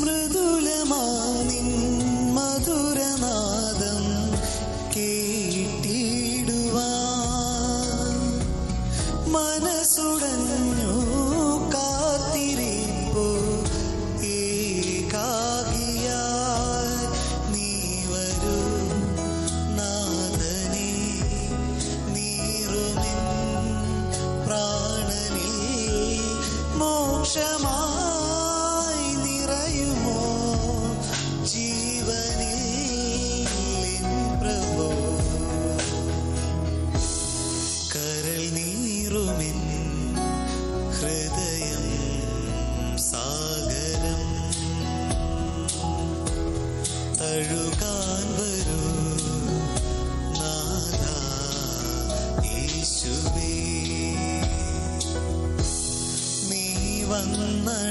മൃദുലമാനിൻ മധുരനാദം കേട്ടിടുവാൻ. മനസ്സുടഞ്ഞു കാത്തിരിപ്പു ഏകാകിയായി നീ വരൂ. നാഥനേ നീറുമിൻ പ്രാണനിൽ മോക്ഷമായി നീറുമിൻ ഹൃദയം സാഗരം തഴുകാൻ വരൂ നാഥ യേശുവേ. നീ വന്ന